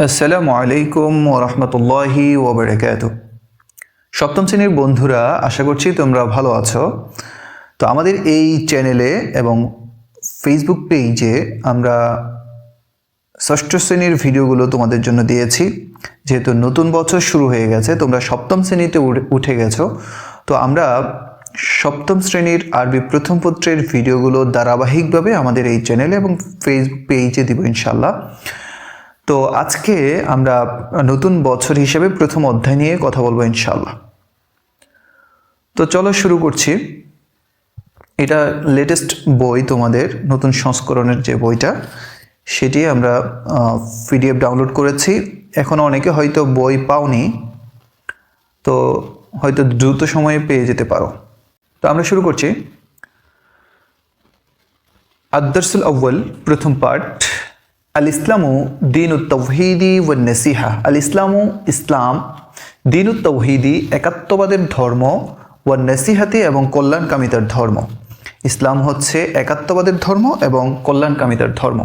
আসসালামু আলাইকুম ওরহমতুল্লাহি ওবরাকাত। সপ্তম শ্রেণির বন্ধুরা, আশা করছি তোমরা ভালো আছো। তো আমাদের এই চ্যানেলে এবং ফেসবুক পেজে আমরা ষষ্ঠ শ্রেণির ভিডিওগুলো তোমাদের জন্য দিয়েছি। যেহেতু নতুন বছর শুরু হয়ে গেছে, তোমরা সপ্তম শ্রেণীতে উঠে- উঠে গেছো। তো আমরা সপ্তম শ্রেণির আরবি প্রথম পত্রের ভিডিওগুলো ধারাবাহিকভাবে আমাদের এই চ্যানেলে এবং ফেসবুক পেজে দিব ইনশাল্লাহ তো আজকে আমরা নতুন বছর হিসেবে প্রথম অধ্যায় নিয়ে কথা বলব ইনশাল্লাহ তো চলো শুরু করছি। এটা লেটেস্ট বই তোমাদের, নতুন সংস্করণের যে বইটা, সেটি আমরা পিডিএফ ডাউনলোড করেছি। এখনও অনেকে হয়তো বই পাওনি, তো হয়তো দ্রুত সময়ে পেয়ে যেতে পারো। তো আমরা শুরু করছি। আদর্সুল আউ্বল প্রথম পার্ট আল ইসলামু দিন তৌহিদি ও নসিহা আল ইসলামু ইসলাম দিন তৌহিদি একাত্মবাদের ধর্ম ও নসিহাতি এবং কল্যাণকামিতার ধর্ম। ইসলাম হচ্ছে একাত্মবাদের ধর্ম এবং কল্যাণকামিতার ধর্ম।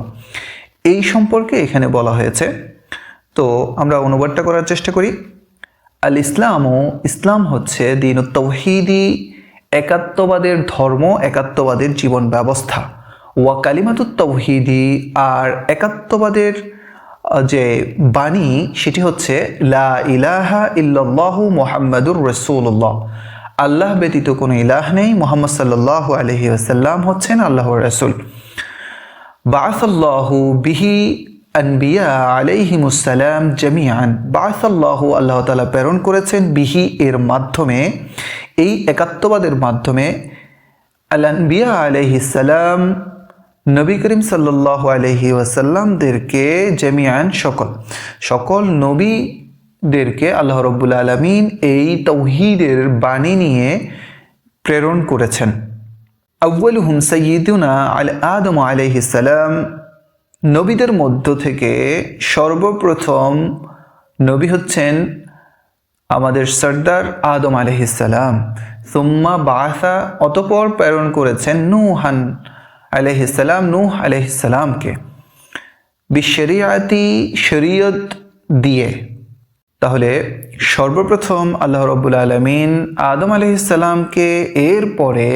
এই সম্পর্কে এখানে বলা হয়েছে। তো আমরা অনুবাদটা করার চেষ্টা করি। আল ইসলামও ইসলাম হচ্ছে দিন তৌহিদি একাত্মবাদের ধর্ম, একাত্মবাদের জীবন ব্যবস্থা। ওয়া কালিমাতুত তৌহিদি, আর একাত্মবাদের যে বাণী, সেটি হচ্ছে, লা ইলাহা ইল্লাল্লাহু মুহাম্মাদুর রসুল্লাহ আল্লাহ ব্যতীত কোনো ইলাহ নেই, মোহাম্মদ সাল্লাল্লাহু আলহি আসাল্লাম হচ্ছেন আল্লাহর রসুল। বাসাল্লাহু বিহি আনবিয়া আলাইহিমুসালাম জামিয়ান বাসাল্লাহু আল্লাহ তালা প্রেরণ করেছেন বিহি এর মাধ্যমে, এই একাত্মবাদের মাধ্যমে। আলানবিয়া আলাইহিসাল্লাম নবী করিম সাল্লাল্লাহু আলহি ওয়াসাল্লামদেরকে জেমিয়ান সকল সকল নবীদেরকে আল্লাহ রব্বুল আলমিন এই তৌহিদের বাণী নিয়ে প্রেরণ করেছেন। আউ্বালুহুম সৈয়দুনা আল আদম আলাইহিসাল্লাম নবীদের মধ্য থেকে সর্বপ্রথম নবী হচ্ছেন আমাদের সর্দার আদম আলহিসাল্লাম সুম্মা বাসা অতপর প্রেরণ করেছেন নুহান আলহিসাল্লাম নূহ আলহিসাল্লামকে বিশ্বরিয়াতি শরীয়ত দিয়ে। তাহলে সর্বপ্রথম আল্লাহ রব্বুল আলমিন আদম আলহিসাল্লামকে এরপরে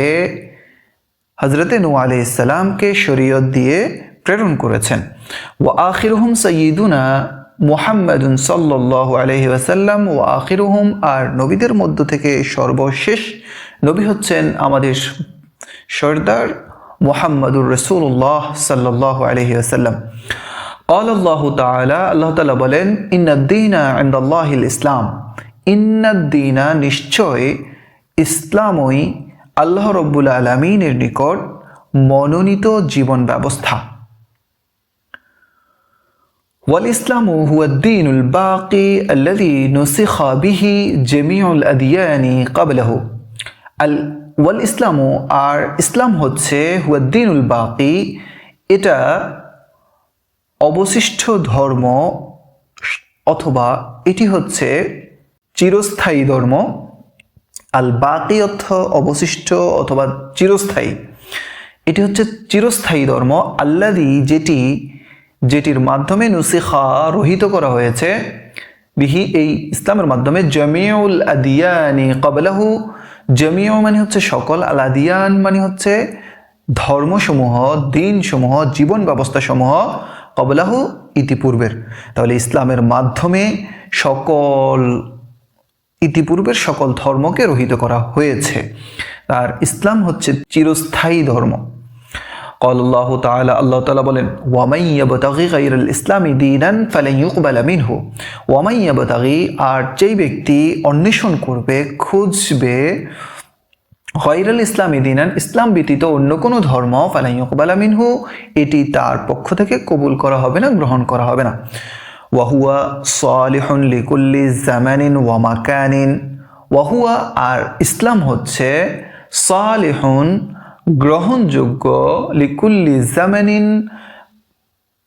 হজরতে নু আলহিসাল্লামকে শরীয়ত দিয়ে প্রেরণ করেছেন। ও আখিরহুম সঈদুনা মুহাম্মাদুন সাল্লাহ আলহি ওয়াসাল্লাম ও আখিরহুম আর নবীদের মধ্য থেকে সর্বশেষ নবী হচ্ছেন আমাদের সর্দার মুহাম্মাদুর রসুল্লাহ সাল্লাহ আলহি ওয়াসাল্লাম قال الله تعالى আল্লাহ তাআলা বলেন ইন্নাদ্দিনা ইনদাল্লাহিল ইসলাম ইন্নাদ্দিনা নিশ্চয় ইসলামই আল্লাহ রব্বুল আলমিনের নিকট মনোনীত জীবন ব্যবস্থা والإسلام هو الدين الباقي الذي نسخ به جميع الأديان قبله আল ওয়াল ইসলামু আর ইসলাম হচ্ছে হুয়াদ্দিনুল বাকি এটা অবশিষ্ট ধর্ম অথবা এটি হচ্ছে চিরস্থায়ী ধর্ম। আল বাকি অর্থ অবশিষ্ট অথবা চিরস্থায়ী। এটি হচ্ছে চিরস্থায়ী ধর্ম আল্লাদি যেটি, যেটির মাধ্যমে নুসিখা রহিত করা হয়েছে। বিহি এই ইসলামের মাধ্যমে জমিউল আদিয়ানি কবলাহু জমিও মানে হচ্ছে সকল, আলাদিয়ান মানে হচ্ছে ধর্মসমূহ, দিনসমূহ, জীবন ব্যবস্থাসমূহ কবলাহু ইতিপূর্বের। তাহলে ইসলামের মাধ্যমে সকল, ইতিপূর্বের সকল ধর্মকে রহিত করা হয়েছে। আর ইসলাম হচ্ছে চিরস্থায়ী ধর্ম। قال الله تعالى الله تعالى বলেন ওয়ামাই ইয়াবতাগি গায়রাল ইসলামি দীনান ফালান ইউকবালা মিনহু ওয়ামাই ইয়াবতাগি আর যেই ব্যক্তি অন্বেষণ করবে খুঁজবে গায়রাল ইসলামি দিনান ইসলাম ব্যতীত অন্য কোনো ধর্ম ফালান ইউকবালা মিনহু এটি তার পক্ষ থেকে কবুল করা হবে না গ্রহণ করা হবে না ওয়াহুয়া সালিহুন লিকুল্লি জামানিন ওয়া মাকানিন ওয়াহুয়া আর ইসলাম হচ্ছে সালিহুন গ্রহণযোগ্য লিকুল্লি জামানিন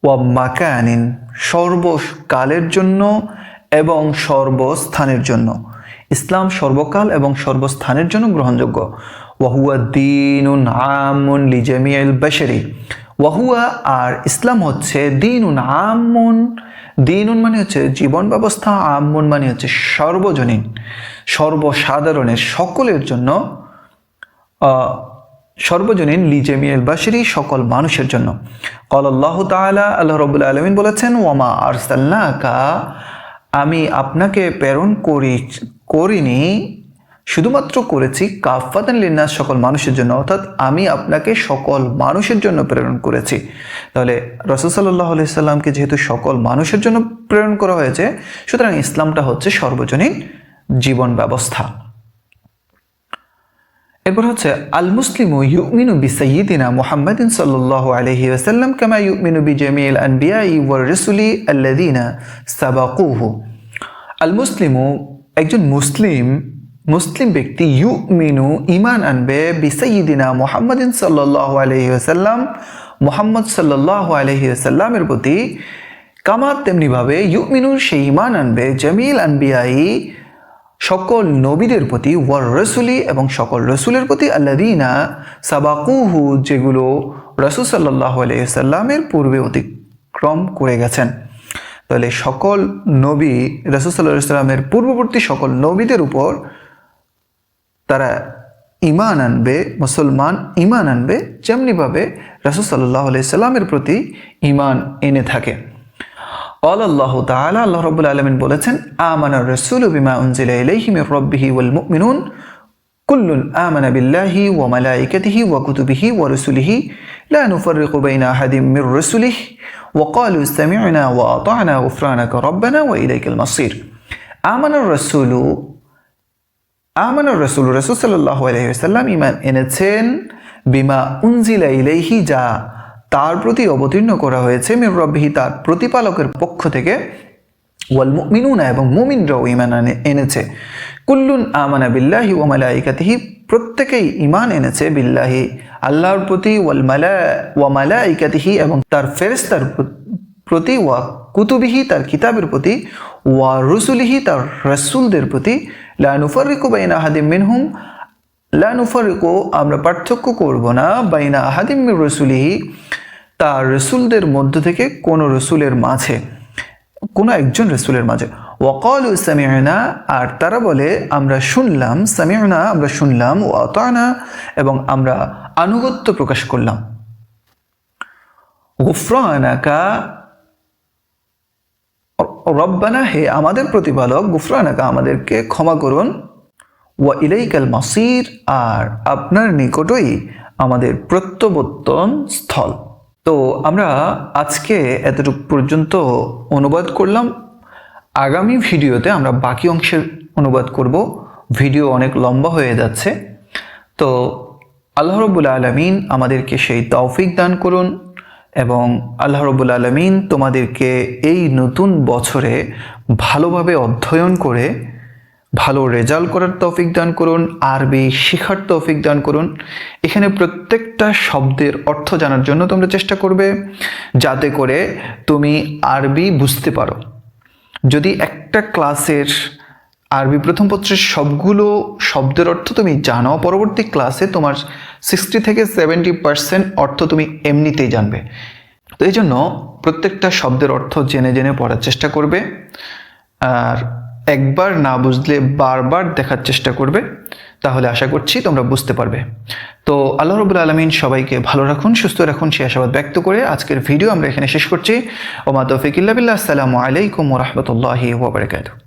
ওয়া মাকানিন, সর্বকালের জন্য এবং সর্বস্থানের জন্য। ইসলাম সর্বকাল এবং সর্বস্থানের জন্য গ্রহণযোগ্য। ওয়াহুয়া দিনুন আমুন লিজামিয়াল বাশারি। ওয়াহুয়া আর ইসলাম হচ্ছে দিনুন আমুন। দিনুন মানে হচ্ছে জীবন ব্যবস্থা, আমন মানে হচ্ছে সর্বজনীন, সর্বসাধারণের সকলের জন্য সর্বজনীন লিজেমিয়েল বাসিরি সকল মানুষের জন্য। কল আল্লাহ তালা আল্লাহ রবুল্লা আলমিন বলেছেন ওমা আরসাল্লাকা আমি আপনাকে প্রেরণ করি, করিনি, শুধুমাত্র করেছি কাফাতান লিন্নাস সকল মানুষের জন্য, অর্থাৎ আমি আপনাকে সকল মানুষের জন্য প্রেরণ করেছি। তাহলে রসুসাল্লাহ সাল্লামকে যেহেতু সকল মানুষের জন্য প্রেরণ করা হয়েছে, সুতরাং ইসলামটা হচ্ছে সর্বজনীন জীবন ব্যবস্থা। এরপর হচ্ছে আল মুসলিমু ইউমিনু বি সাইয়্যিদিনা মুহাম্মাদিন সাল্লাল্লাহু আলাইহি ওয়াসাল্লাম কামা ইউমিনু বি জামিল আনবিয়াই ওয়ার রাসূলি আল্লাযিনা সাবাকুহু। আল মুসলিমু একজন মুসলিম মুসলিম ব্যক্তি ইউমিনু ঈমান আনবে বি সাইয়্যিদিনা মুহাম্মাদিন সাল্লাল্লাহু আলাইহি ওয়াসাল্লাম, মুহাম্মদ সাল্লাল্লাহু আলাইহি ওয়াসাল্লামের প্রতি কামা তেমনিভাবে ইউমিনুর সেই ঈমান আনবে জামিল আনবিয়াই সকল নবীদের প্রতি, ওয়ার রসুলি এবং সকল রসুলের প্রতি আল্লাদিনা সাবাকুহু, যেগুলো রসুল সাল্লাহ আলাইসাল্লামের পূর্বে অতিক্রম করে গেছেন। তাহলে সকল নবী, রসুল সাল্লাহ সাল্লামের পূর্ববর্তী সকল নবীদের উপর তারা ইমান আনবে, মুসলমান ইমান আনবে, যেমনিভাবে রসুল সাল্লাহ সাল্লামের প্রতি ইমান এনে থাকে। قال الله تعالى الله رب العالمين بولتن آمن الرسول بما أنزل إليه من ربه والمؤمنون كل آمن بالله وملائكته وكتبه ورسله لا نفرق بين أحد من رسله وقالوا استمعنا وأطعنا غفرانك ربنا وإليك المصير. آمن الرسول آمن الرسول الرسول صلى الله عليه وسلم إيمان إنتين بما أنزل إليه جاء. তার প্রতি অবতীর্ণ করা হয়েছে মির রব্বিহি তার প্রতিপালকের পক্ষ থেকে। ওয়াল মুমিনুনা এবং মুমিনরাও ইমান এনেছে। কুল্লুন আমানা বিল্লাহি ওয়া মালাইকাতিহি, প্রত্যেকেই ইমান এনেছে বিল্লাহি। আল্লাহর প্রতি ওয়াল মালা ওয়া মালাইকাতিহি এবং তার ফেরেস্তার প্রতি ওয়া কুতুবিহি, তার কিতাবের প্রতি ওয়া রুসুলিহি, তার রাসূলদের প্রতি। লা নুফাররিকু বাইনা আহাদিম মিনহুম, লা নুফারিকু আমরা পার্থক্য করব না, বাইনা আহাদিম মির রসুলিহি। তার রসুলদের মধ্য থেকে কোন রসুলের মাঝে, কোনো একজন রসুলের মাঝে। ওয়াকাল সামিয়না আর তারা বলে, আমরা শুনলাম সামিয়না আমরা শুনলাম ও আতানা, এবং আমরা আনুগত্য প্রকাশ করলাম। গুফরানাকা, রব্বানা, হে আমাদের প্রতিপালক, গুফরানাকা, আমাদেরকে ক্ষমা করুন। ওয়া ইলাইকাল মাসির, আর আপনার নিকটই আমাদের প্রত্যাবর্তন স্থল। তো আমরা আজকে এতটুকু পর্যন্ত অনুবাদ করলাম। আগামী ভিডিওতে আমরা বাকি অংশের অনুবাদ করব। ভিডিও অনেক লম্বা হয়ে যাচ্ছে। তো আল্লাহ রবুল আলমিন আমাদেরকে সেই তৌফিক দান করুন এবং আল্লাহ রবুল আলমিন তোমাদেরকে এই নতুন বছরে ভালোভাবে অধ্যয়ন করে ভালো রেজাল্ট করার তৌফিক দান করুন, আরবি শেখার তৌফিক দান করুন। এখানে প্রত্যেকটা শব্দের অর্থ জানার জন্য তোমরা চেষ্টা করবে, যাতে করে তুমি আরবি বুঝতে পারো। যদি একটা ক্লাসের আরবি প্রথম পত্রের সবগুলো শব্দের অর্থ তুমি জানো পরবর্তী ক্লাসে তোমার সিক্সটি থেকে সেভেন্টি পার্সেন্ট অর্থ তুমি এমনিতেই জানবে। তো এই জন্য প্রত্যেকটা শব্দের অর্থ জেনে জেনে পড়ার চেষ্টা করবে। আর একবার না বুঝলে বারবার দেখার চেষ্টা করবে, তাহলে আশা করছি তোমরা বুঝতে পারবে। তো আল্লাহ রবুল আলমিন সবাইকে ভালো রাখুন, সুস্থ রাখুন, সে আশাবাদ ব্যক্ত করে আজকের ভিডিও আমরা এখানে শেষ করছি। ওমা তৌফিক ইল্লা বিল্লাহ, আসসালামু আলাইকুম রহমতুল্লাহি ওবরাকাতুহ